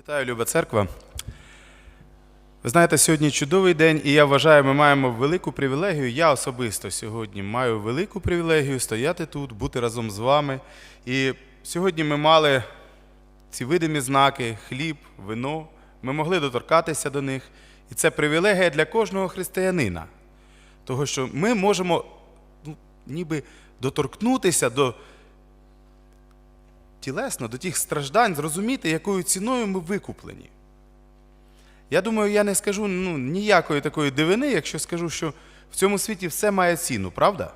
Вітаю, Люба Церква. Ви знаєте, сьогодні чудовий день, і я вважаю, ми маємо велику привілегію. Я особисто сьогодні маю велику привілегію стояти тут, бути разом з вами. І сьогодні ми мали ці видимі знаки, хліб, вино. Ми могли доторкатися до них. І це привілегія для кожного християнина. Того, що ми можемо ну, ніби доторкнутися до тілесно, до тих страждань, зрозуміти, якою ціною ми викуплені. Я думаю, я не скажу ну, ніякої такої дивини, якщо скажу, що в цьому світі все має ціну, правда?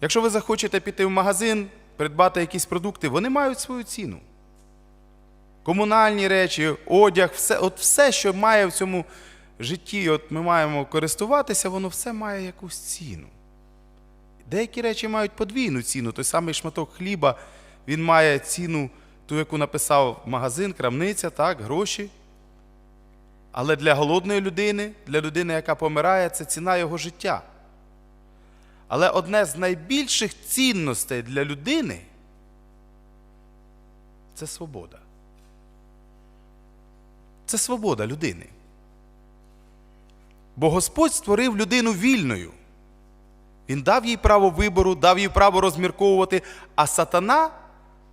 Якщо ви захочете піти в магазин, придбати якісь продукти, вони мають свою ціну. Комунальні речі, одяг, все, от все, що має в цьому житті, от ми маємо користуватися, воно все має якусь ціну. Деякі речі мають подвійну ціну. Той самий шматок хліба, він має ціну, ту, яку написав магазин, крамниця, так, гроші. Але для голодної людини, для людини, яка помирає, це ціна його життя. Але одне з найбільших цінностей для людини це свобода. Це свобода людини. Бо Господь створив людину вільною. Він дав їй право вибору, дав їй право розмірковувати, а сатана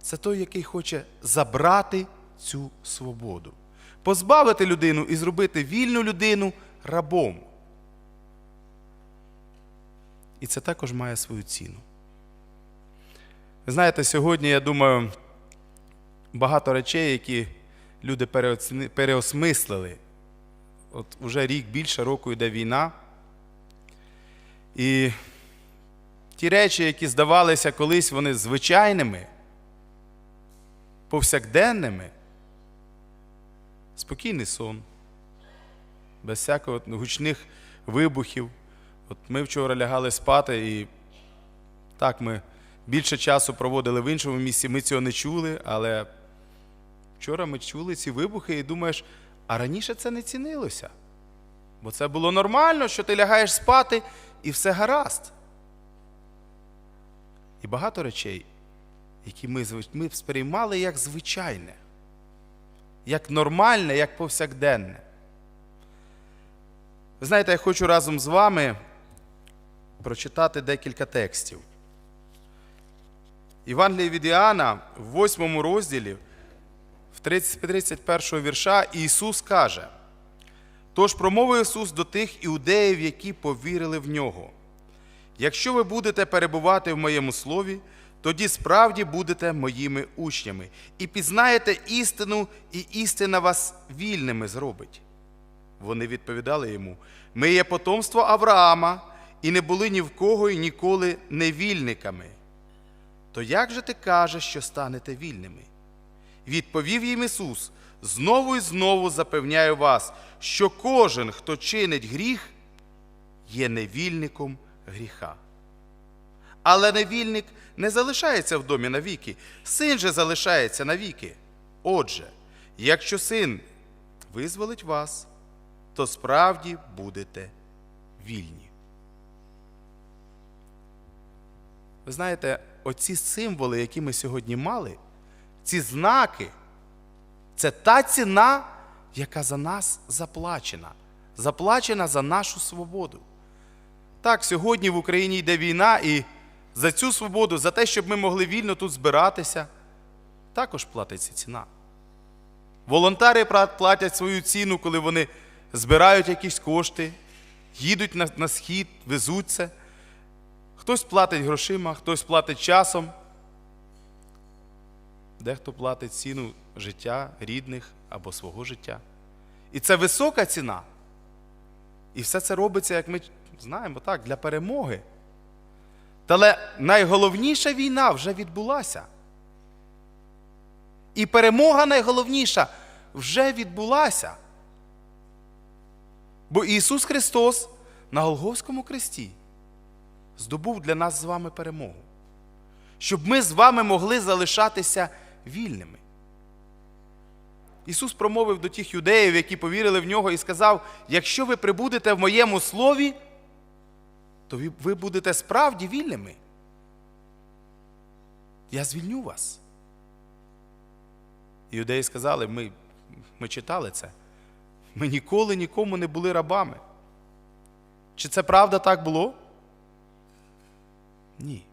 це той, який хоче забрати цю свободу, позбавити людину і зробити вільну людину рабом. І це також має свою ціну. Ви знаєте, сьогодні, я думаю, багато речей, які люди переосмислили. От уже рік більше року йде війна. І ті речі, які здавалися колись вони звичайними, повсякденними, спокійний сон, без всякого гучних вибухів. От ми вчора лягали спати, і так ми більше часу проводили в іншому місці, ми цього не чули, але вчора ми чули ці вибухи і думаєш, а раніше це не цінилося. Бо це було нормально, що ти лягаєш спати і все гаразд. І багато речей, які ми, ми сприймали як звичайне, як нормальне, як повсякденне. Ви знаєте, я хочу разом з вами прочитати декілька текстів. Євангеліє від Іоанна в 8 розділі, в 31 вірша, Ісус каже: Тож промовив Ісус до тих іудеїв, які повірили в нього. Якщо ви будете перебувати в моєму слові, тоді справді будете моїми учнями, і пізнаєте істину, і істина вас вільними зробить. Вони відповідали йому: Ми є потомство Авраама, і не були ні в кого і ніколи невільниками. То як же ти кажеш, що станете вільними? Відповів їм Ісус: знову і знову запевняю вас, що кожен, хто чинить гріх, є невільником гріха. Але невільник не залишається в домі навіки, син же залишається навіки. Отже, якщо син визволить вас, то справді будете вільні. Ви знаєте, оці символи, які ми сьогодні мали, ці знаки, це та ціна, яка за нас заплачена, заплачена за нашу свободу. Так, сьогодні в Україні йде війна, і за цю свободу, за те, щоб ми могли вільно тут збиратися, також платиться ціна. Волонтери платять свою ціну, коли вони збирають якісь кошти, їдуть на, на схід, везуть це. Хтось платить грошима, хтось платить часом, дехто платить ціну життя рідних або свого життя. І це висока ціна. І все це робиться, як ми знаємо, так, для перемоги. Але найголовніша війна вже відбулася. І перемога найголовніша вже відбулася. Бо Ісус Христос на Голговському кресті здобув для нас з вами перемогу, щоб ми з вами могли залишатися вільними. Ісус промовив до тих юдеїв, які повірили в нього, і сказав: якщо ви прибудете в моєму слові, то ви- будете справді вільними. Я звільню вас. Іудеї сказали, ми, ми читали це. Ми ніколи нікому не були рабами. Чи це правда так було? Ні.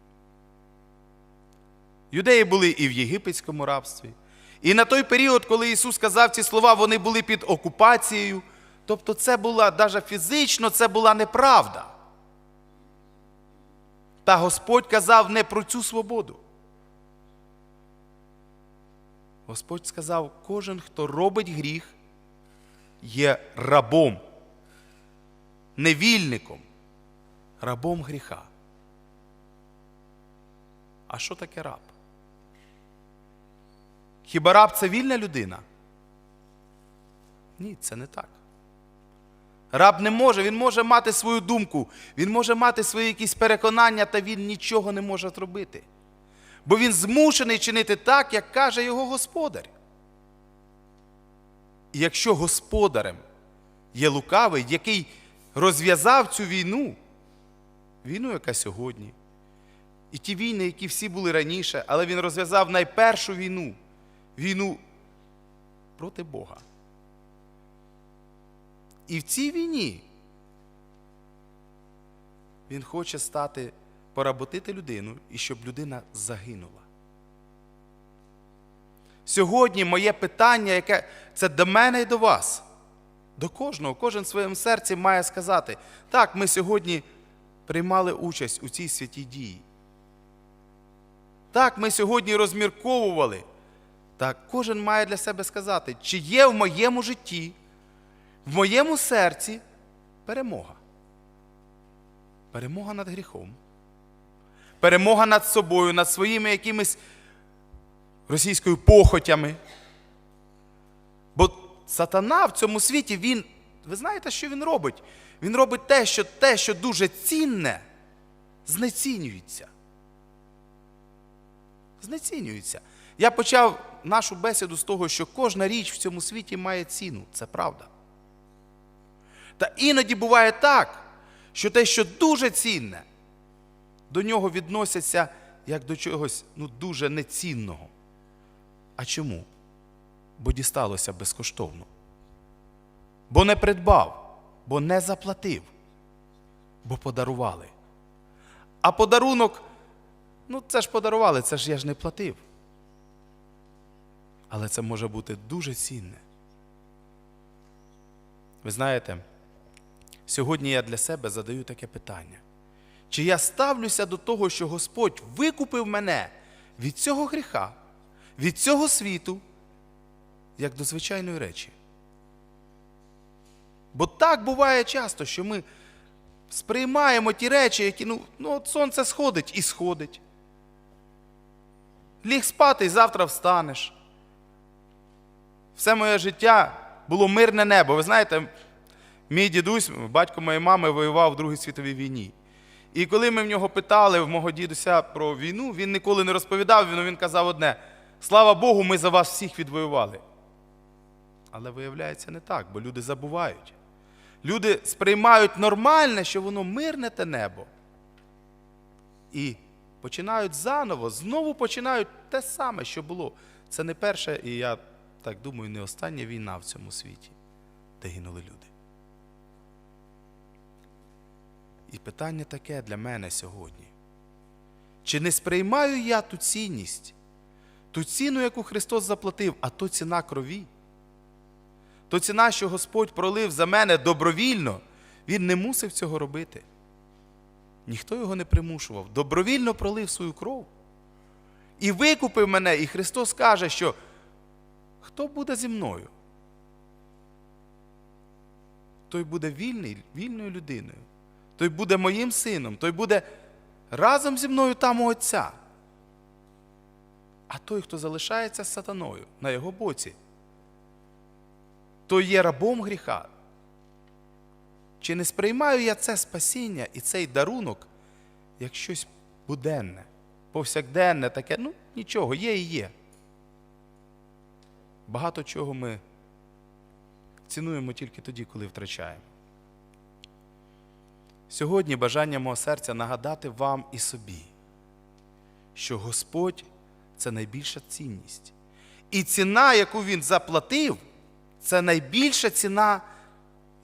Юдеї були і в єгипетському рабстві. І на той період, коли Ісус сказав ці слова, вони були під окупацією. Тобто, це була навіть фізично, це була неправда. Та Господь казав не про цю свободу. Господь сказав, кожен, хто робить гріх, є рабом, невільником, рабом гріха. А що таке раб? Хіба раб це вільна людина? Ні, це не так. Раб не може, він може мати свою думку, він може мати свої якісь переконання, та він нічого не може зробити. Бо він змушений чинити так, як каже його господар. І якщо господарем є лукавий, який розв'язав цю війну, війну, яка сьогодні, і ті війни, які всі були раніше, але він розв'язав найпершу війну війну проти Бога. І в цій війні він хоче стати, поработити людину і щоб людина загинула. Сьогодні моє питання, яке це до мене і до вас, до кожного, кожен в своєму серці має сказати: так, ми сьогодні приймали участь у цій святій дії. Так, ми сьогодні розмірковували. Так, кожен має для себе сказати, чи є в моєму житті, в моєму серці перемога. Перемога над гріхом. Перемога над собою, над своїми якимись російською похотями. Бо сатана в цьому світі, він, ви знаєте, що він робить? Він робить те, що те, що дуже цінне, знецінюється. Знецінюється. Я почав нашу бесіду з того, що кожна річ в цьому світі має ціну. Це правда. Та іноді буває так, що те, що дуже цінне, до нього відносяться як до чогось ну, дуже нецінного. А чому? Бо дісталося безкоштовно. Бо не придбав, бо не заплатив, бо подарували. А подарунок, ну це ж подарували, це ж я ж не платив. Але це може бути дуже цінне. Ви знаєте, сьогодні я для себе задаю таке питання. Чи я ставлюся до того, що Господь викупив мене від цього гріха, від цього світу, як до звичайної речі? Бо так буває часто, що ми сприймаємо ті речі, які ну, ну от сонце сходить і сходить. Ліг спати і завтра встанеш. Все моє життя було мирне небо. Ви знаєте, мій дідусь, батько моєї мами, воював в Другій світовій війні. І коли ми в нього питали, в мого дідуся про війну, він ніколи не розповідав, він, він казав одне: слава Богу, ми за вас всіх відвоювали. Але виявляється не так, бо люди забувають. Люди сприймають нормальне, що воно мирне те небо. І починають заново, знову починають те саме, що було. Це не перша, і я так думаю, не остання війна в цьому світі, де гинули люди. І питання таке для мене сьогодні. Чи не сприймаю я ту цінність, ту ціну, яку Христос заплатив, а то ціна крові? То ціна, що Господь пролив за мене добровільно, Він не мусив цього робити. Ніхто його не примушував. Добровільно пролив свою кров. І викупив мене, і Христос каже, що хто буде зі мною? Той буде вільний, вільною людиною. Той буде моїм сином, той буде разом зі мною там у Отця. А той, хто залишається сатаною на його боці, той є рабом гріха. Чи не сприймаю я це спасіння і цей дарунок як щось буденне, повсякденне, таке, ну нічого, є і є. Багато чого ми цінуємо тільки тоді, коли втрачаємо. Сьогодні бажання мого серця нагадати вам і собі, що Господь це найбільша цінність. І ціна, яку він заплатив, це найбільша ціна,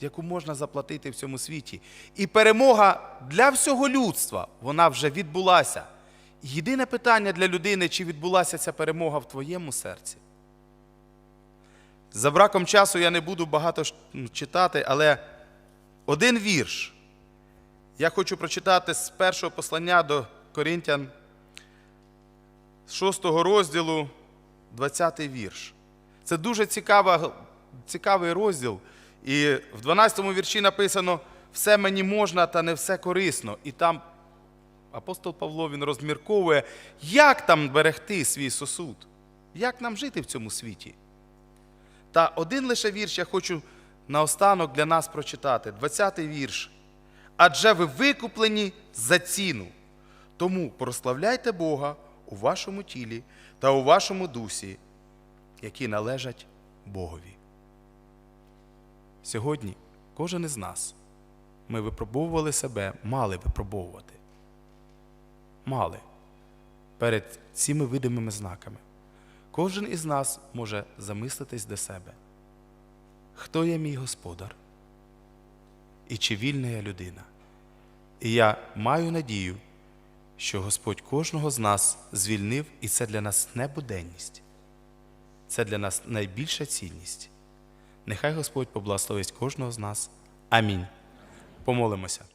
яку можна заплатити в цьому світі. І перемога для всього людства, вона вже відбулася. Єдине питання для людини, чи відбулася ця перемога в твоєму серці. За браком часу я не буду багато читати, але один вірш я хочу прочитати з першого послання до Коринтян, з 6 розділу, 20 вірш. Це дуже цікава, цікавий розділ. І в 12 вірші написано: все мені можна, та не все корисно. І там апостол Павло він розмірковує, як там берегти свій сосуд, як нам жити в цьому світі. Та один лише вірш я хочу наостанок для нас прочитати. 20-й вірш. Адже ви викуплені за ціну. Тому прославляйте Бога у вашому тілі та у вашому дусі, які належать Богові. Сьогодні кожен із нас ми випробовували себе, мали випробовувати. Мали перед цими видимими знаками. Кожен із нас може замислитись до себе. Хто є мій господар? І чи вільна я людина? І я маю надію, що Господь кожного з нас звільнив, і це для нас не буденність. Це для нас найбільша цінність. Нехай Господь поблагословить кожного з нас. Амінь. Помолимося.